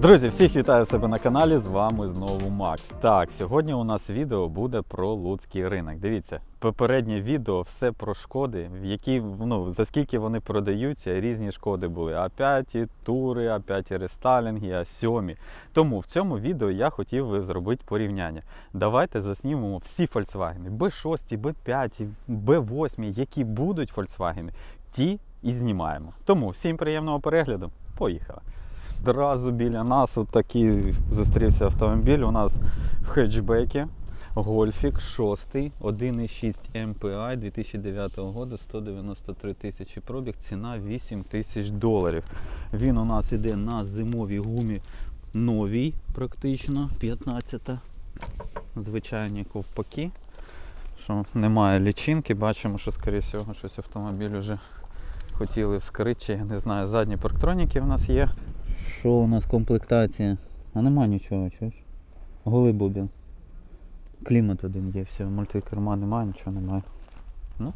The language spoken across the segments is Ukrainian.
Друзі, всіх вітаю себе на каналі. З вами знову Макс. Так, сьогодні у нас відео буде про луцький ринок. Дивіться, попереднє відео все про шкоди, які ну за скільки вони продаються. Різні шкоди були. А5, тури, А5 рестайлінги, А7. Тому в цьому відео я хотів зробити порівняння. Давайте заснімемо всі Volkswagen B6, B5, B8, які будуть Volkswagen, ті і знімаємо. Тому всім приємного перегляду. Поїхали. Одразу біля нас от такий зустрівся автомобіль. У нас в хетчбекі Гольфік 6, 1,6 MPI 2009 року, 193 тисячі пробіг, ціна 8 тисяч доларів. Він у нас іде на зимовій гумі новій, практично 15 Звичайні ковпаки. Що немає лічинки, бачимо, що скоріше всього щось автомобіль вже хотіли вскрити, я не знаю, задні парктроніки в нас є. Що у нас комплектація? А нема нічого, чуєш? Голий бубін. Клімат один є, все, мультикерма немає, нічого немає. Ну,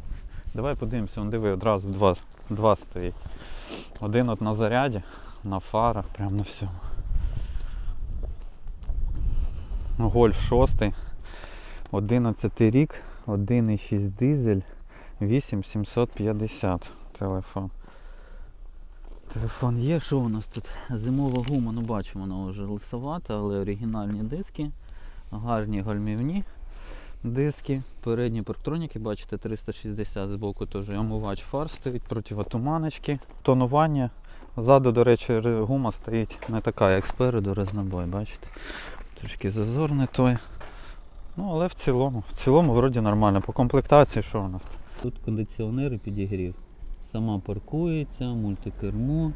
давай подивимося, он диви, одразу два, два стоїть. Один от на заряді, на фарах, прям на всьому. Гольф 6, 11 рік, 1,6 дизель, 8750 телефон. Телефон є, що у нас тут? Зимова гума, ну бачимо, вона вже лисовата, але оригінальні диски, гарні гальмівні диски, передні парктроніки, бачите, 360 збоку теж омивач фар стоїть, противотуманочки, тонування. Ззаду, до речі, гума стоїть не така, як спереду, резнобой, бачите? Трішки зазор той. Ну, але в цілому, в цілому вроді нормально. По комплектації що у нас? Тут кондиціонер і підігрів. Сама паркується, мультикермо.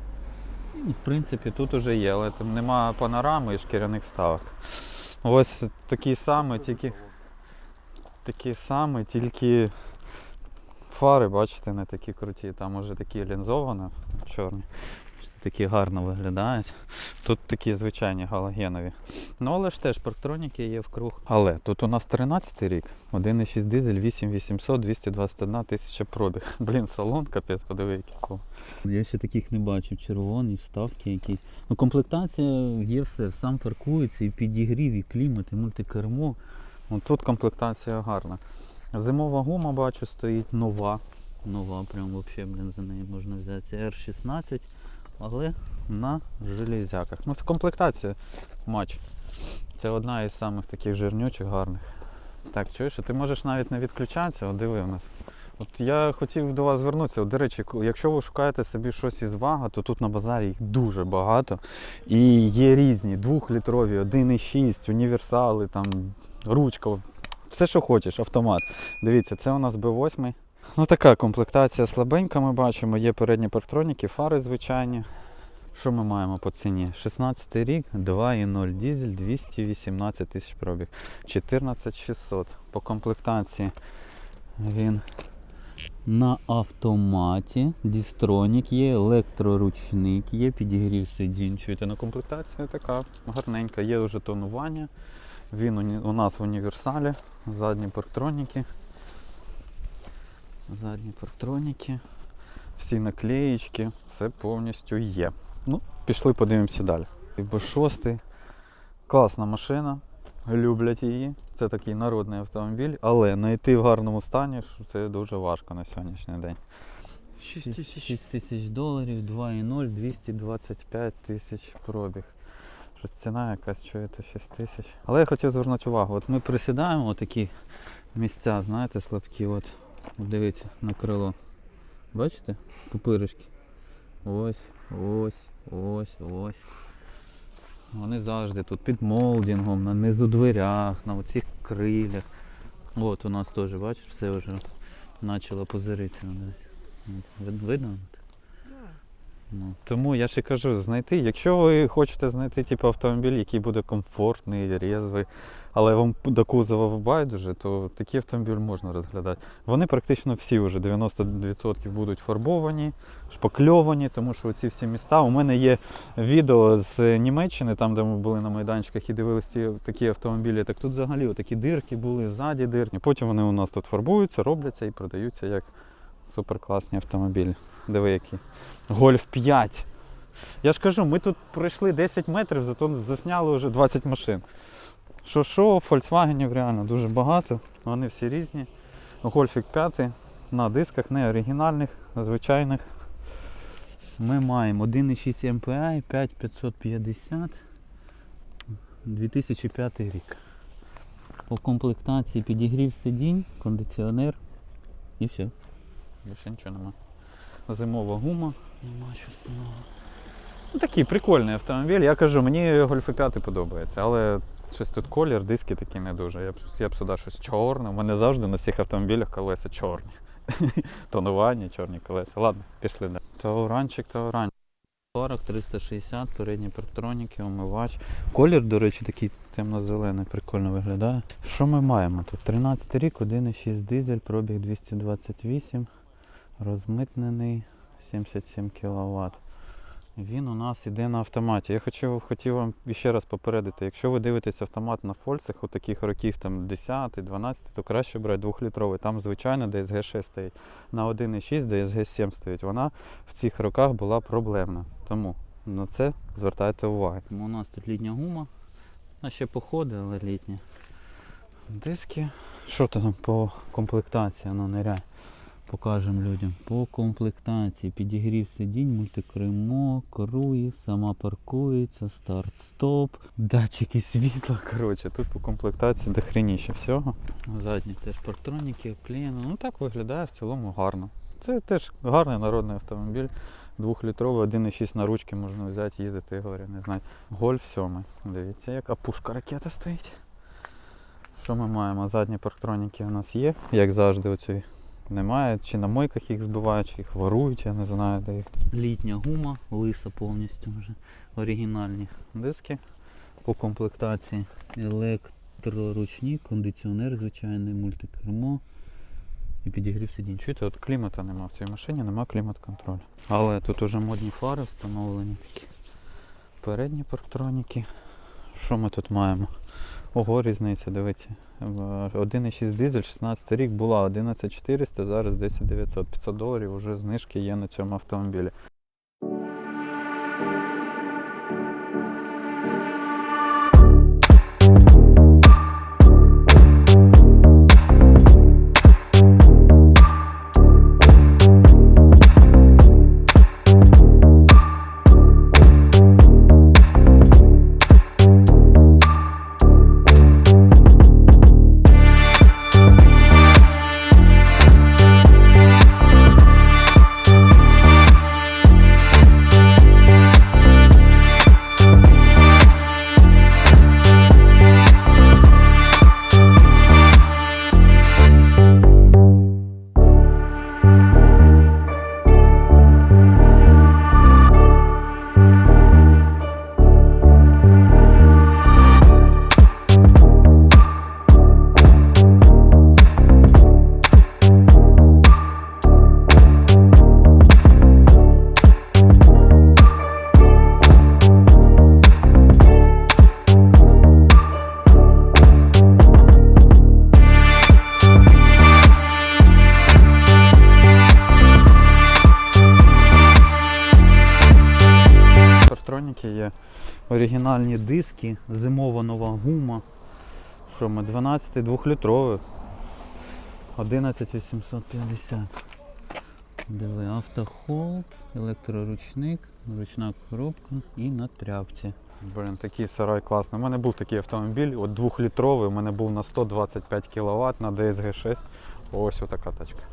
В принципі, тут уже є, але там нема панорами і шкіряних ставок. Ось такий самий, тільки. Такий самий, тільки фари, бачите, не такі круті. Там уже такі лінзовані, чорні. Такі гарно виглядають. Тут такі звичайні галогенові. Ну, але ж теж парктроніки є вкруг. Але тут у нас 13 рік, 1,6 дизель, 8800, 221 тисяча пробіг. Блін, салон, капець, подиви, який салон. Я ще таких не бачив. Червоні, вставки якісь. Ну, комплектація є все, сам паркується, і підігрів, і клімат, і мультикермо. Ну, тут комплектація гарна. Зимова гума, бачу, стоїть нова. Нова, прям взагалі, блін, за неї можна взяти. R16, але на железяках. Ну, це комплектація матч. Це одна із самих таких жирнючих гарних. Так, чуєш, ти можеш навіть не відключатися, от диви у нас. От я хотів до вас звернутися. До речі, якщо ви шукаєте собі щось із вага, то тут на базарі їх дуже багато. І є різні, двохлітрові, 1,6, універсали, там, ручка, все, що хочеш, автомат. Дивіться, це у нас B8. Ну така комплектація слабенька, ми бачимо. Є передні парктроніки, фари звичайні. Що ми маємо по ціні? 16 рік, 2,0 дізель, 218 тисяч пробіг. 14600. По комплектації він на автоматі. Дістронік є, електроручник є, підігрів сидінь. Чуєте, на комплектація така гарненька. Є вже тонування. Він у нас в універсалі. Задні парктроніки. Задні парктроніки. Всі наклеїчки, все повністю є. Ну, пішли подивимося далі. Б6. Класна машина. Люблять її. Це такий народний автомобіль, але знайти в гарному стані це дуже важко на сьогоднішній день. 6 тисяч. доларів, 2,0, 225 тисяч пробіг. Щось ціна якась, чуєте, 6 тисяч. Але я хотів звернути увагу, от ми присідаємо такі місця, знаєте, слабкі. От дивіться на крило. Бачите? Пупиришки. Ось, ось, ось, ось. Вони завжди тут під молдингом, на низу дверях, на оцих крилях. От у нас теж, бачиш, все вже почало позиритися. Видно? Ну, тому я ще кажу, знайти, якщо ви хочете знайти типу, автомобіль, який буде комфортний, різвий, але вам до кузова байдуже, то такий автомобіль можна розглядати. Вони практично всі вже 90% будуть фарбовані, шпакльовані, тому що ці всі міста. У мене є відео з Німеччини, там, де ми були на майданчиках і дивилися такі автомобілі. Так тут взагалі такі дирки були, ззаді дирні. Потім вони у нас тут фарбуються, робляться і продаються як суперкласні автомобілі. Диви які. Гольф 5. Я ж кажу, ми тут пройшли 10 метрів, зато засняли вже 20 машин. Що що, Volkswagen реально дуже багато. Вони всі різні. Гольфік 5 на дисках, не оригінальних, а звичайних. Ми маємо 1,6 MPI, 5550, 2005 рік. По комплектації підігрів сидінь, кондиціонер і все. Більше нічого немає. Зимова гума. Нема що нового. Ну, такий прикольний автомобіль. Я кажу, мені Гольф 5 подобається, але щось тут колір, диски такі не дуже. Я б, я б сюди щось чорне. У мене завжди на всіх автомобілях колеса чорні. Тонування, чорні колеса. Ладно, пішли далі. Тауранчик, тауранчик. 40, 360, передні парктроніки, омивач. Колір, до речі, такий темно-зелений, прикольно виглядає. Що ми маємо тут? 13 рік, 1,6 дизель, пробіг 228, розмитнений 77 кВт. Він у нас іде на автоматі. Я хочу, хотів вам ще раз попередити, якщо ви дивитесь автомат на фольцах у таких років там 10, 12, то краще брати 2-літровий. Там звичайно DSG 6 стоїть. На 1,6 DSG 7 стоїть. Вона в цих роках була проблемна. Тому на це звертайте увагу. У нас тут літня гума. Вона ще походить, але літня. Диски. Що там по комплектації, ну не ряд. Покажемо людям. По комплектації підігрів сидінь, мультикримо, круїз, сама паркується, старт-стоп, датчики світла. Коротше, тут по комплектації дохреніше всього. Задні теж парктроніки, обклеєно. Ну так виглядає в цілому гарно. Це теж гарний народний автомобіль. Двохлітровий, 1,6 на ручки можна взяти, їздити, я говорю, не знаю. Гольф 7. Дивіться, яка пушка ракета стоїть. Що ми маємо? Задні парктроніки у нас є, як завжди, оці немає. Чи на мойках їх збивають, чи їх ворують, я не знаю, де їх. Літня гума, лиса повністю вже. Оригінальні Диски. по комплектації. Електроручник, кондиціонер звичайний, мультикермо і підігрів сидінь. Чуєте, от клімата нема в цій машині, нема клімат-контролю. Але тут уже модні фари встановлені такі. Передні парктроніки. Що ми тут маємо? Ого, різниця, дивіться. Е, 1,6 дизель, 16 рік була 11400, зараз 10900. 500 доларів вже знижки є на цьому автомобілі. Оригінальні диски, зимова гума. Що ми 12 2-літровий. 11850. Диви, автохолд, електроручник, ручна коробка і на тряпці. Блін, такий сарай класний. У мене був такий автомобіль, от двохлітровий, у мене був на 125 кВт на DSG 6. Ось отака тачка.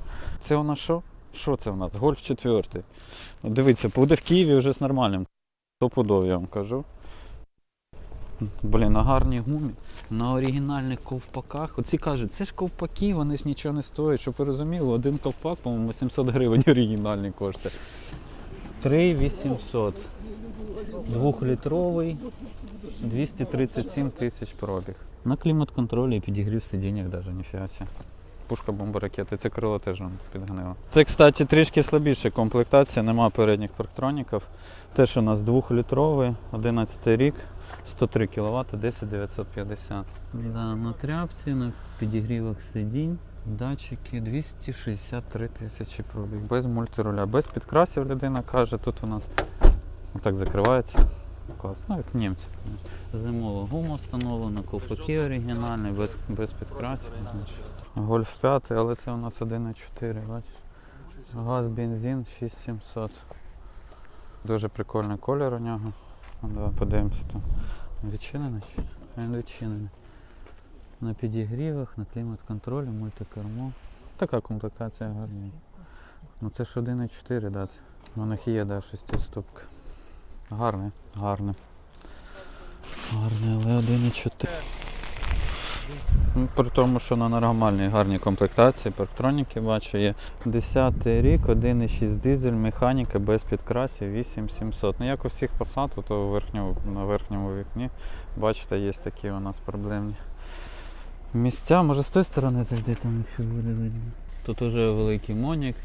Це у нас що? Що це у нас? Гольф 4. Ну, Дивіться, буде в Києві вже з нормальним. Стопудов, я вам кажу. Блін, на гарній гумі. На оригінальних ковпаках. Оці кажуть, це ж ковпаки, вони ж нічого не стоять. Щоб ви розуміли, один ковпак, по-моєму, 700 гривень оригінальний коштує. 3800. Двохлітровий, 237 тисяч пробіг. На клімат-контролі і підігрів сидіннях навіть. Ніфіга сі. Пушка бомба ракети, це крило теж підгнило. Це, кстати, трішки слабіша комплектація, нема передніх парктроніків. Теж у нас 2-літровий, 11 рік, 103 кВт, 10950. Да, на тряпці, на підігрівах сидінь. Датчики 263 тисячі пробіг, без мультируля, без підкрасів людина каже. Тут у нас Так закривається. Клас. Ну, як німці. Зимова гума встановлена, ковпаки оригінальні, без, без підкрасів. Гольф 5, але це у нас 1,4, бачиш? Газ, бензин 6700. Дуже прикольний колір у нього. Ну, Давай подивимося там. Відчинений? Він відчинений. На підігрівах, на клімат-контролі, мультикермо. Така комплектація гарна. Ну це ж 1,4, да. це. У них є, да, 6 ступка. Гарне, гарне. Гарне, але 1,4. Ну, При тому, що на нормальній гарній комплектації, парктроніки бачу, є 10 рік, 1,6 дизель, механіка без підкрасів 8700. Ну як у всіх Passat, то верхньому, на верхньому вікні, бачите, є такі у нас проблемні місця. Може з тої сторони зайти там, якщо буде видно. Тут уже великий монік,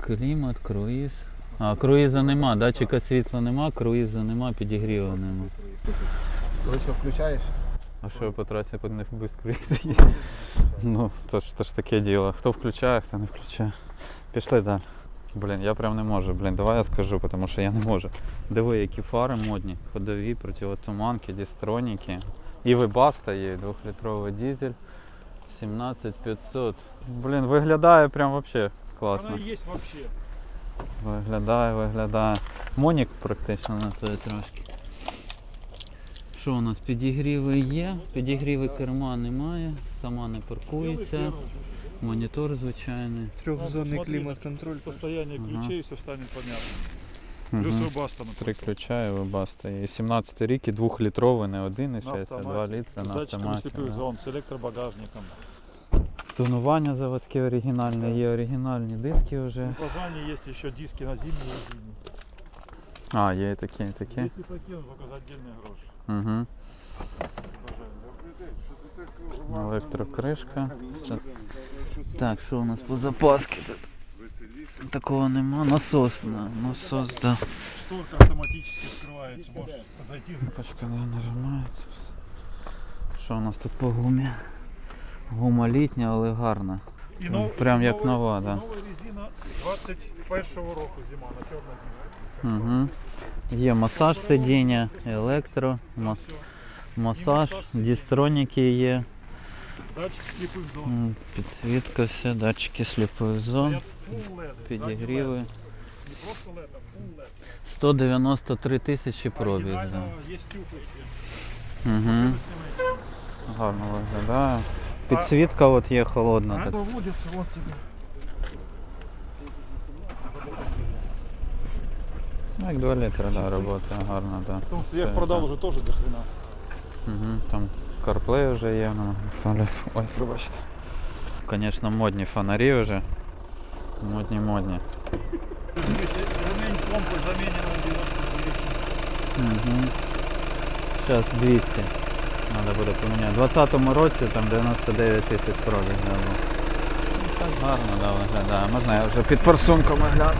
клімат, круїз. А, круїза нема, датчика світла нема, круїза нема, підігріву нема. Коли що включаєш? А що по трасі по не без є? Ну, то ж, то ж таке діло. Хто включає, хто не включає. Пішли далі. Блін, я прям не можу. Блін, давай я скажу, тому що я не можу. Диви, які фари модні, ходові, противотуманки, дістроніки. І вибаста є, двохлітровий дизель. 17500. Блін, виглядає прям вообще класно. Вона є вообще. Виглядає, виглядає. Монік практично. На то трошки. Що у нас? Підігріви є, підігріви керма немає, сама не паркується, монітор звичайний. Трьохзонний смотри, клімат-контроль. Состояние Ага. ключей все станет понятно. Мгм. Плюс выбаста Три ключа і вибаста. І 17 рік і 2-літровий, не 1,6, а 2 автоматі. літри С на датчиками автоматі. слепых да. зон, с электробагажником. Тонування заводське оригінальне, є оригінальні диски вже. В Казани есть еще диски на зимние и зимние. А, є і такі, і такі. Если покинуть, только за отдельные гроши. Угу. Електрокришка. Все. Так, що у нас по запасці тут? Такого нема. Насос, да, насос, да. Шторка автоматически открывается, можешь зайти. Кнопочка да, нажимається. Що у нас тут по гумі? Гума літня, але гарна. Ну, нов- прям як нова, да. Новая резина 21 року зима на чорному. Угу. Є масаж сидіння, електро, мас- масаж, дістроніки є, Датчик слепых зон. м, підсвітка, все, датчики сліпих зон, Стоят full LED, підігріви. Не просто LED, а full LED. 193 тисячі пробіг. Да. Оригинально есть тюфы все. Угу. Машины снимают. Гарно виглядає. Підсвітка от є холодна. А Так. выводится вот тебе. Як 2 літри, да, робота гарна, да. Потому что я продал да. уже тоже до хрена. Угу, там CarPlay вже є. Ну, туалет. Ой, пробачте. Звісно, модні фонарі вже. Модні, модні. Ремень помпы заменен на 90 Угу. Зараз 200. Треба буде поміняти. У 20-му році там 99 тисяч пробіг. Ну, Так гарно да, виглядає. Можна я вже під форсунком гляну.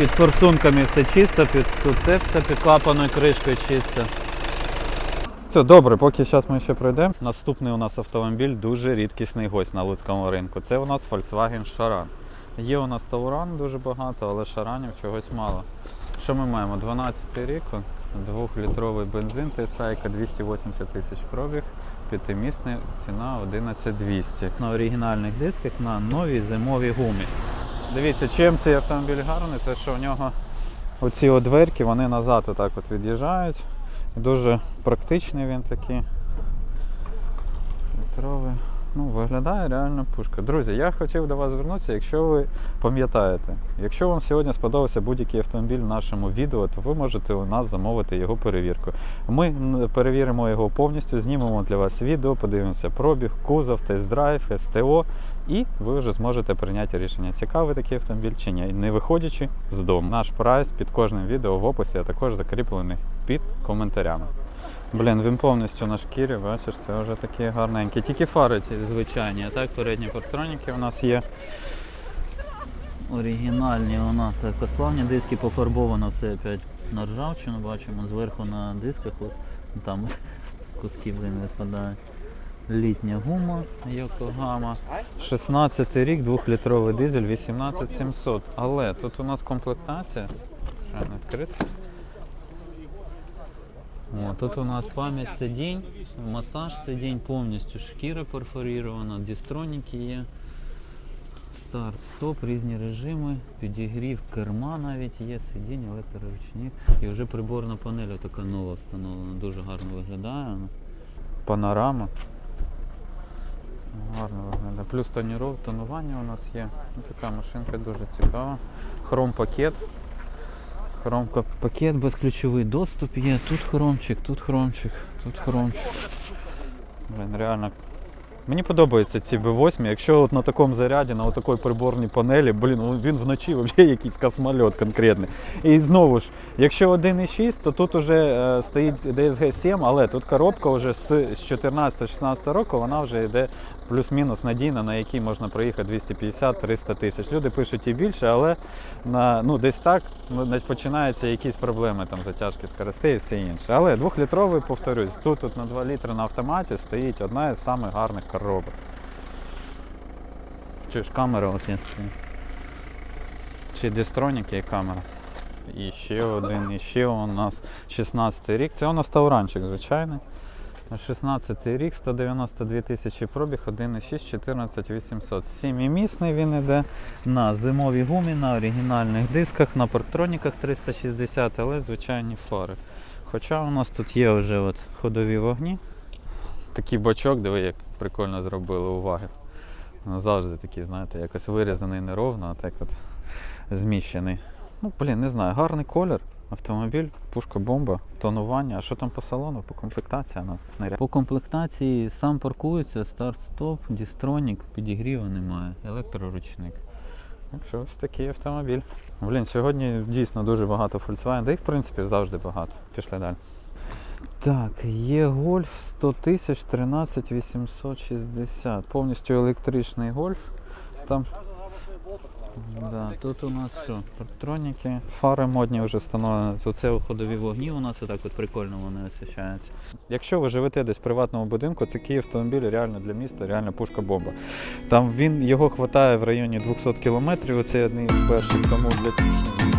Під форсунками все чисто, під, тут теж все під клапаною кришкою чисто. Все, добре, поки зараз ми ще пройдемо. Наступний у нас автомобіль дуже рідкісний гость на луцькому ринку. Це у нас Volkswagen Charan. Є у нас Тауран дуже багато, але шаранів чогось мало. Що ми маємо? 12 рік, двохлітровий бензин, Тесайка 280 тисяч пробіг, п'ятимісний, ціна 11200. На оригінальних дисках на новій зимовій гумі. Дивіться, чим цей автомобіль гарний, те, що в нього оці от дверки, вони назад отак от від'їжджають. Дуже практичний він такий. Літровий. Ну, виглядає реально пушка. Друзі, я хотів до вас звернутися, якщо ви пам'ятаєте, якщо вам сьогодні сподобався будь-який автомобіль в нашому відео, то ви можете у нас замовити його перевірку. Ми перевіримо його повністю, знімемо для вас відео, подивимося пробіг, кузов, тест-драйв, СТО, і ви вже зможете прийняти рішення, цікавий такий автомобіль чи ні, не виходячи з дому. Наш прайс під кожним відео в описі, а також закріплений під коментарями. Блін, він повністю на шкірі, бачиш, це вже такі гарненькі. Тільки фари ці Звичайні, а так передні електроніки у нас є. оригінальні у нас легкосплавні диски, пофарбовано все опять на ржавчину, бачимо, зверху на дисках от, там куски блин, випадають. Літня гума Йокогама. 16 рік, 2-літровий дизель, 18700. Але тут у нас комплектація. Ще не відкрито. О, тут у нас пам'ять сидінь, масаж сидінь повністю, шкіра перфорірована, дістроніки є. Старт, стоп, різні режими, підігрів керма навіть є, сидінь, електроручник. І вже приборна панель така нова встановлена, дуже гарно виглядає. Панорама. Гарно виглядає. Плюс тоніров, тонування у нас є. Ну, така машинка дуже цікава. Хром пакет. Хромка пакет, безключовий доступ є. Тут хромчик, тут хромчик, тут хромчик. Блін, реально. Мені подобаються ці B8, якщо от на такому заряді, на такій приборній панелі, блін, ну він вночі взагалі якийсь космольот конкретний. І знову ж, якщо 1.6, то тут вже е, стоїть DSG 7, але тут коробка вже з 14-16 року, вона вже йде плюс-мінус надійна, на якій можна проїхати 250-300 тисяч. Люди пишуть і більше, але на, ну, десь так ну, починаються якісь проблеми, там затяжки скоростей і все інше. Але двохлітровий, повторюсь, тут, тут на 2 літри на автоматі стоїть одна із самих гарних коробок. Чи ж камера от є. Чи дистронік є камера. І ще один, і ще у нас 16 рік. Це у нас тавранчик звичайний. 16 рік, 192 тисячі пробіг, 1,6, 14 800. Сімімісний він іде. На зимовій гумі, на оригінальних дисках, на парктроніках 360, але звичайні фари. Хоча у нас тут є вже от ходові вогні. Такий бачок, диви, як прикольно зробили уваги. Завжди такий, знаєте, якось вирізаний неровно, а так от зміщений. Ну, блін, не знаю, гарний колір. Автомобіль, пушка бомба, тонування. А що там по салону, по комплектації? Ну, не По комплектації сам паркується, старт-стоп, дістронік, підігріва немає, електроручник. Так що ось такий автомобіль. Блін, сьогодні дійсно дуже багато Volkswagen, да їх в принципі завжди багато. Пішли далі. Так, є гольф 100 тисяч 13 860. Повністю електричний гольф. Там Да, тут у нас все, електроніки, фари модні вже встановлені. Оце ходові вогні у нас отак от прикольно вони освіщаються. Якщо ви живете десь в приватному будинку, це Київ автомобіль реально для міста, реально пушка бомба. Там він його хватає в районі 200 кілометрів. Оце одні з перших. Тому для,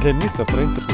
для міста, в принципі,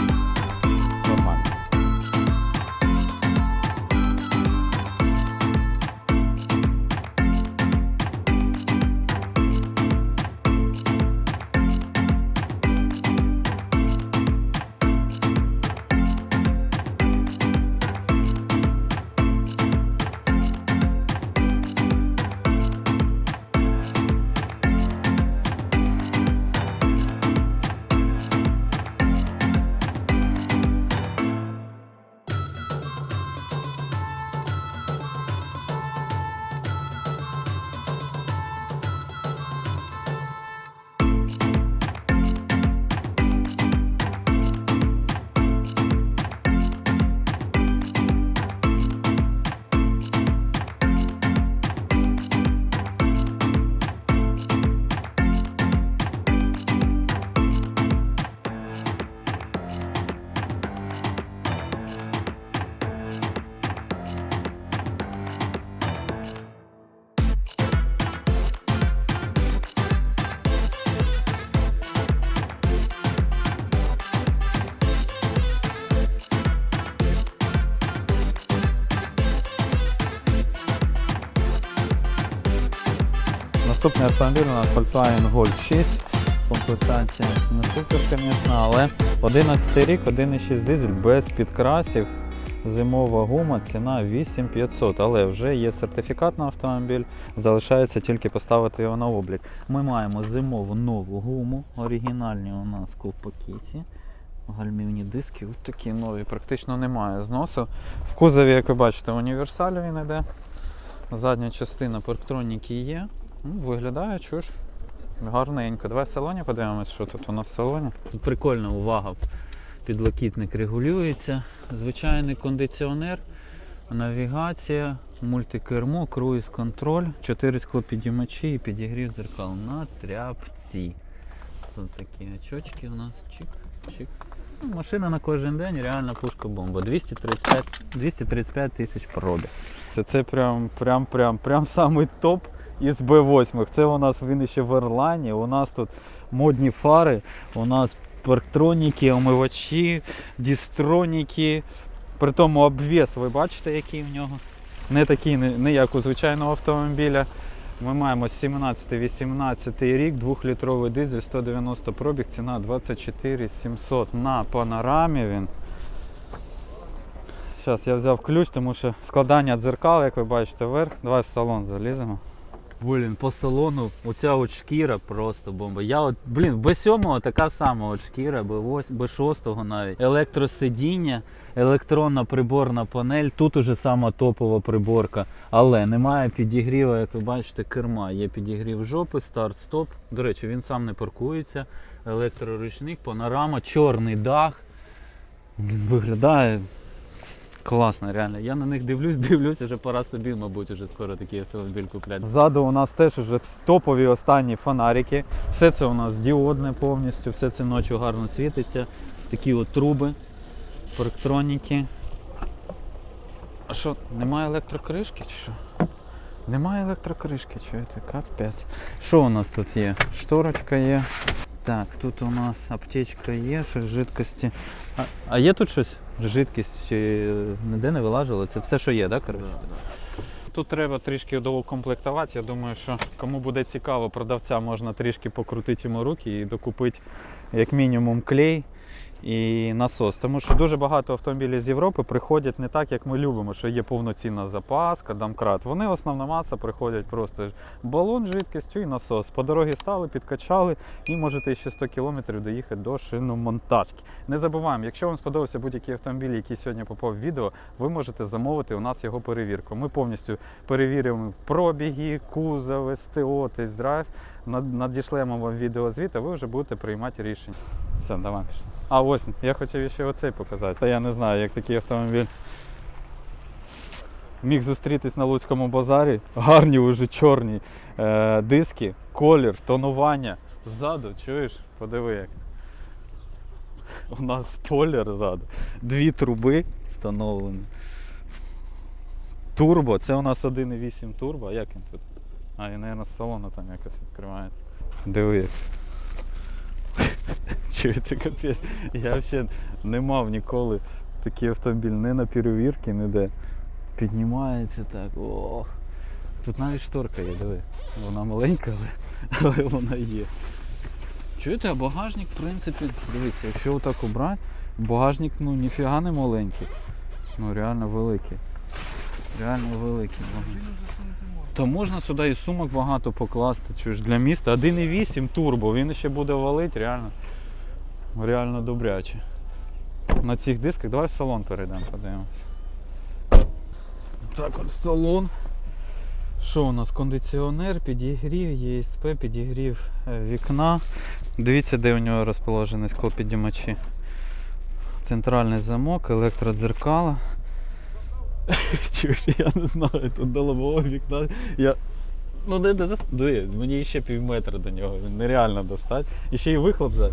Наступний автомобіль у нас Volkswagen Golf 6. Комплектація не супер, звісно, але 11 рік, 1,6 дизель без підкрасів. Зимова гума, ціна 8500, але вже є сертифікат на автомобіль, залишається тільки поставити його на облік. Ми маємо зимову нову гуму, оригінальні у нас ковпакеті. Гальмівні диски. Ось такі нові, практично немає зносу. В кузові, як ви бачите, універсаль він йде. Задня частина парктроніки є. Ну, виглядає чуж. Гарненько. Давай в салоні подивимось, що тут у нас в салоні. Тут прикольна увага. Підлокітник регулюється. Звичайний кондиціонер, навігація, мультикермо, круїз-контроль, 4 склопідіймачі і підігрів дзеркал на тряпці. Тут такі очочки у нас. Чик, чик. Ну, Машина на кожен день, реальна пушка бомба. 235, 235 тисяч пробіг. Це, це прям, прям, прям, прям самий топ із Б8. Це у нас він ще в Орлані. У нас тут модні фари, у нас парктроніки, омивачі, дістроніки. При тому обвес, ви бачите, який в нього. Не такий, не як у звичайного автомобіля. Ми маємо 17-18 рік, 2-літровий дизель, 190 пробіг, ціна 24 700 на панорамі він. Зараз я взяв ключ, тому що складання дзеркал, як ви бачите, вверх. Давай в салон заліземо. Блін, по салону оця от шкіра просто бомба. Я от, блін, в Б7 така сама от шкіра, Б8, Б6 навіть. Електросидіння, електронна приборна панель. Тут уже сама топова приборка. Але немає підігріву, як ви бачите, керма. Є підігрів жопи, старт-стоп. До речі, він сам не паркується. Електроручник, панорама, чорний дах. Виглядає класно, реально. Я на них дивлюсь, дивлюсь, вже пора собі, мабуть, уже скоро такий автомобіль купляти. Ззаду у нас теж вже топові останні фонарики. Все це у нас діодне повністю, все це ночі гарно світиться. Такі от труби, парктроніки. А що, немає електрокришки чи що? Немає електрокришки, чуєте? Капець. Що у нас тут є? Шторочка є. Так, тут у нас аптечка є, щось жидкості. А, а є тут щось? Жидкість чи ніде не вилажили. Це все, що є, так? коротше? Тут треба трішки доукомплектувати. Я думаю, що кому буде цікаво, продавця можна трішки покрутити йому руки і докупити як мінімум клей і насос. Тому що дуже багато автомобілів з Європи приходять не так, як ми любимо, що є повноцінна запаска, домкрат. Вони основна маса приходять просто балон з жидкістю і насос. По дорозі стали, підкачали і можете ще 100 кілометрів доїхати до шиномонтажки. Не забуваємо, якщо вам сподобався будь-який автомобіль, який сьогодні попав в відео, ви можете замовити у нас його перевірку. Ми повністю перевіримо пробіги, кузови, СТО, тест-драйв. Над- Надішлемо вам відеозвіт, а ви вже будете приймати рішення. Все, давай. А ось я хотів ще оцей показати. Та я не знаю, як такий автомобіль. Міг зустрітись на Луцькому базарі. Гарні вже чорні е, диски, колір, тонування. Ззаду, чуєш? Подиви як. У нас спойлер ззаду. Дві труби встановлені. Турбо, це у нас 1.8 турбо. А як він тут? А, і, мабуть, з салону там якось відкривається. Диви. Чуєте, капець. Я взагалі не мав ніколи такий автомобіль не на перевірці, ніде. Піднімається так. Ох. Тут навіть шторка є, диви. Вона маленька, але, але вона є. Чуєте, а багажник, в принципі, дивіться, якщо отак обрати, багажник ну ніфіга не маленький. Ну реально великий. Реально великий багажник. То можна сюди і сумок багато покласти. Чуєш, для міста 1,8 турбо, він ще буде валити, реально. Реально добряче. На цих дисках давай в салон перейдемо, подивимось. Так от салон. Що у нас? Кондиціонер, підігрів, ЄСП, підігрів е, вікна. Дивіться, де у нього розположений склопідіймачі. Центральний замок, електродзеркала. Чуєш, я не знаю, тут до лобового вікна. Я... Ну де, мені ще пів метра до нього, нереально достати. І ще й вихлоп за.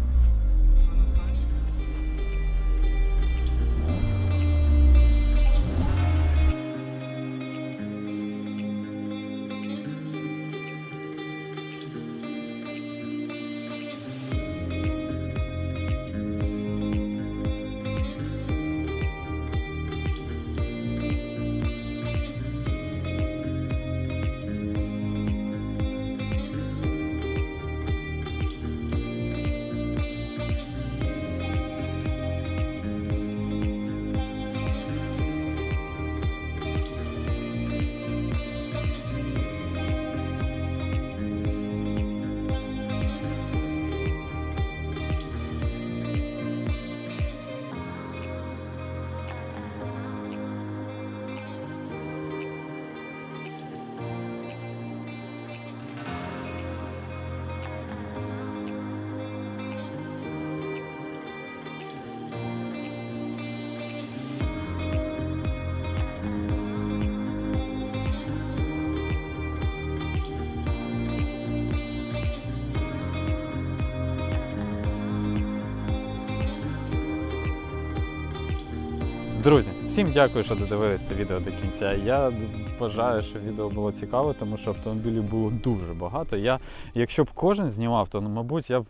Друзі, всім дякую, що додивилися це відео до кінця. Я вважаю, що відео було цікаве, тому що автомобілів було дуже багато. Я, якщо б кожен знімав, то ну, мабуть я б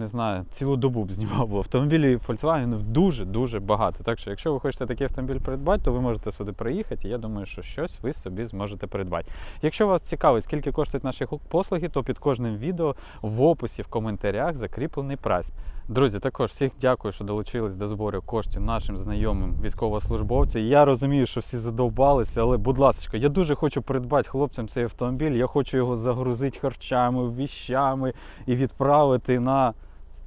не знаю, цілу добу б знімав, бо автомобілів Volkswagen дуже-дуже багато. Так що, якщо ви хочете такий автомобіль придбати, то ви можете сюди приїхати. Я думаю, що щось ви собі зможете придбати. Якщо вас цікавить, скільки коштують наші послуги, то під кожним відео в описі, в коментарях закріплений прайс. Друзі, також всіх дякую, що долучились до збору коштів нашим знайомим військовослужбовцям. Я розумію, що всі задовбалися, але будь ласка, я дуже хочу придбати хлопцям цей автомобіль. Я хочу його загрузити харчами, віщами і відправити на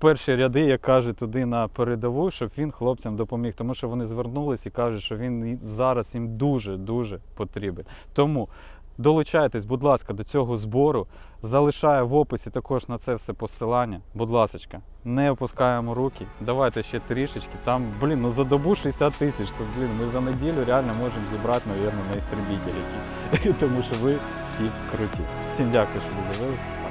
перші ряди, як кажуть, туди на передову, щоб він хлопцям допоміг. Тому що вони звернулись і кажуть, що він зараз їм дуже дуже потрібен. Тому долучайтесь, будь ласка, до цього збору. Залишаю в описі також на це все посилання. Будь ласка, не опускаємо руки. Давайте ще трішечки. Там, блін, ну за добу 60 тисяч. То блін, ми за неділю реально можемо зібрати, мабуть, на істребітель якийсь. Тому що ви всі круті. Всім дякую, що додивились.